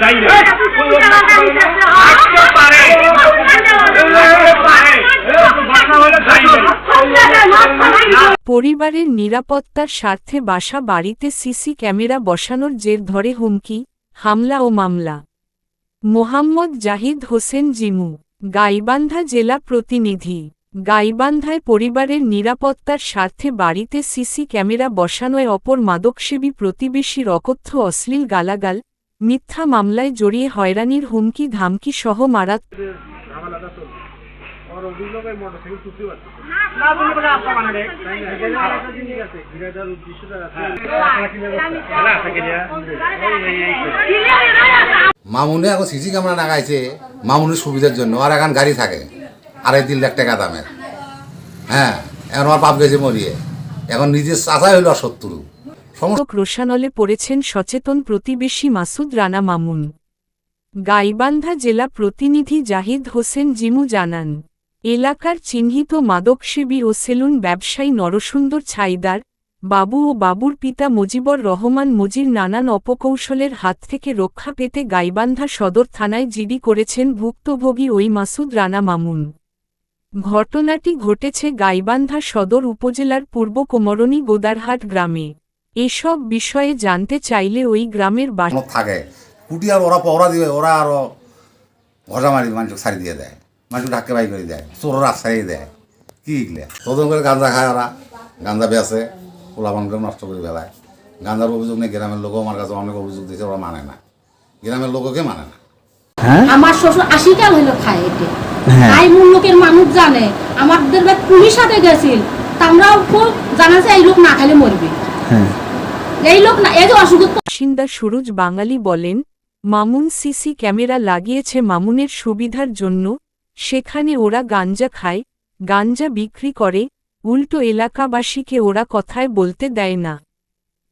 যাই হলে যাই না। পরিবারের নিরাপত্তার স্বার্থে বাসা বাড়িতে সিসি ক্যামেরা বসানোর জের ধরে হুমকি হামলা ও মামলা। মোহাম্মদ জাহিদ হোসেন জিমু গাইবান্ধা জেলা প্রতিনিধি। গাইবান্ধায় পরিবারের নিরাপত্তার স্বার্থে বাড়িতে সিসি ক্যামেরা বসানোয় অপর মাদকসেবী প্রতিবেশীর অকথ্য অশ্লীল গালাগাল মিথ্যা মামলায় জড়িয়ে হয়রানির হুমকি ধামকি সহ মারাত মামুনে এখন সিসি ক্যামেরা লাগাইছে মামুনের সুবিধার জন্য আর এখন গাড়ি থাকে আড়াই তিন লাখ টাকা দামের। হ্যাঁ এখন আমার বাপ গেছে মরিয়ে এখন নিজের চাচাই হইল শত্রু রোশানলে পড়েছেন সচেতন প্রতিবেশী মাসুদ রানা মামুন। গাইবান্ধা জেলা প্রতিনিধি জাহিদ হোসেন জিমু জানান, এলাকার চিহ্নিত মাদকসেবী ও সেলুন ব্যবসায়ী নরসুন্দর ছাইদার, বাবু ও বাবুর পিতা মুজিবর রহমান মুজির নানান অপকৌশলের হাত থেকে রক্ষা পেতে গাইবান্ধা সদর থানায় জিডি করেছেন ভুক্তভোগী ওই মাসুদ রানা মামুন। ঘটনাটি ঘটেছে গাইবান্ধা সদর উপজেলার পূর্ব কোমরণী গোদারহাট গ্রামে। এসব বিষয়ে জানতে চাইলে ওই গ্রামের বাস থাকে। কুটি আর ওরা পহরা দিবে ওরা আরও ঘষা মারি মানুষ সারি দিয়ে দেয় মানুষ ঢাকে বাই করে দেয় চোরের আশ্রয় দেয়। কি এগুলো? তদন করে গাঁজা খায় ওরা। গাঁজা বেছে পোলা মানুষকে নষ্ট করে ফেলায়। গাঁজার অভিযোগ নেই গ্রামের লোকও আমার কাছে অনেক অভিযোগ দিয়েছে ওরা মানে না। গ্রামের লোককে মানে না। আমার শ্বশুর আশি কাল হইল খায় এতে তাই মূল লোকের মানুষ জানে। আমাদের পুলিশ সাথে গেছিল তা আমরাও খুব জানা যে এই লোক না খাইলে মরবে। এই লোক না এই যে অসুখ বাসিন্দা সুরজ বাঙালি বলেন মামুন সিসি ক্যামেরা লাগিয়েছে মামুনের সুবিধার জন্য সেখানে ওরা গাঞ্জা খায় গাঞ্জা বিক্রি করে উল্টো এলাকাবাসীকে ওরা কথায় বলতে দেয় না।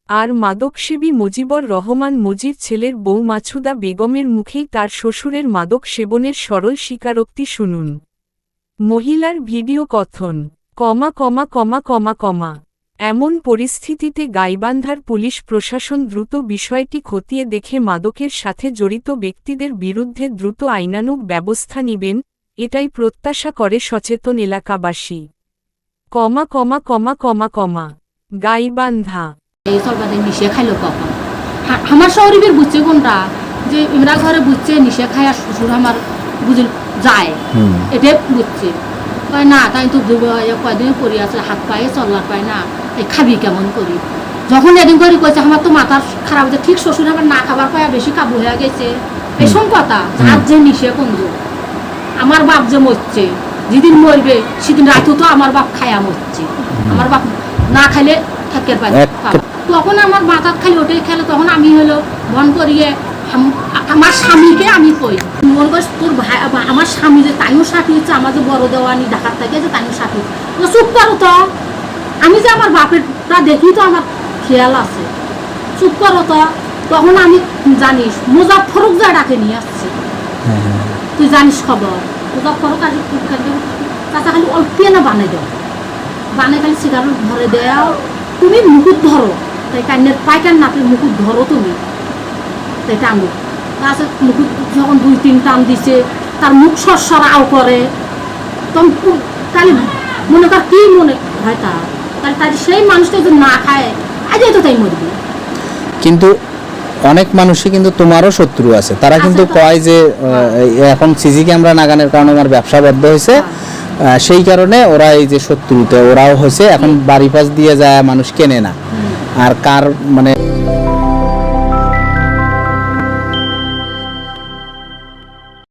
আর মাদকসেবী মুজিবর রহমান মুজির ছেলের বউ মাছুদা বেগমের মুখেই তার শ্বশুরের মাদক সেবনের সরল স্বীকারোক্তি শুনুন। মহিলার ভিডিও কথন কমা কমা কমা কমা কমা। এমন পরিস্থিতিতে গাইবান্ধার পুলিশ প্রশাসন দ্রুত বিষয়টি খতিয়ে দেখে মাদকের সাথে জড়িত ব্যক্তিদের বিরুদ্ধে দ্রুত আইনানুগ ব্যবস্থা নেবেন এটাই প্রত্যাশা করে সচেতন এলাকাবাসী। কমা কমা কমা কমা কমা গাইবান্ধা। নিশে খাইলো কখন? আমার শরীরের বুঝছে কোনটা? যে ইমরা ঘরে বুঝছে নিশে খাই আর শ্বশুর আমার বুঝল যায়। এটা বুঝছে। কয় না তাই তো কয়দিন পরি আছে হাত পায়ে চল্লার পায় না। খাবি কেমন করি? যখন এদিন করে কইছে আমার তো মাথার খারাপ হচ্ছে ঠিক শ্বশুর আমার না খাবার পায়া বেশি কাবু হয়ে গেছে। এসব কথা হাত যে নিশে কোন আমার বাপ যে মরছে যেদিন মরবে সেদিন রাতেও তো আমার বাপ খায়া মরছে। আমার বাপ না খাইলে থাকের পাই তখন আমার মাথার খালি ওটাই খেলে তখন আমি হলো বন করিয়ে আমার স্বামীকে আমি কই। মনে করিস তোর ভাই আমার স্বামী যে তাইও সাথী হচ্ছে আমার যে বড় দেওয়ানি ঢাকার থেকে যে তাইও সাথী চুপ করো তো। আমি যে আমার বাপেরটা দেখি তো আমার খেয়াল আছে। চুপ করো তো তখন আমি জানিস মুজাফরক যা ডাকে নিয়ে আসছে। তুই জানিস খবর? মুজাফরক আজ চাচা খালি অল্প না বানাই দাও। বানাই খালি সিগারেট ধরে দেও। তুমি মুকুট ধরো। তাই কান্নের পাইকান না তুমি মুকুট ধরো তুমি। তাই টানো। তাছাড়া মুকুট যখন দুই তিন টান দিছে তার মুখ সরসরাও করে। তখন তাহলে মনে কর কি মনে হয় তার? তাই সেই মানুষটা যদি না খায় আজ তো তাই মরবে। কিন্তু অনেক মানুষই কিন্তু তোমারও শত্রু আছে। তারা কিন্তু কয় যে এখন সিসি ক্যামেরা লাগানোর কারণে আমার ব্যবসা বদ্ধ হয়েছে। হ্যাঁ। সেই কারণে ওরা এই যে শত্রুতে ওরাও হয়েছে। এখন বাড়ি পাশ দিয়ে যায় মানুষ কেনে না। আর কার মানে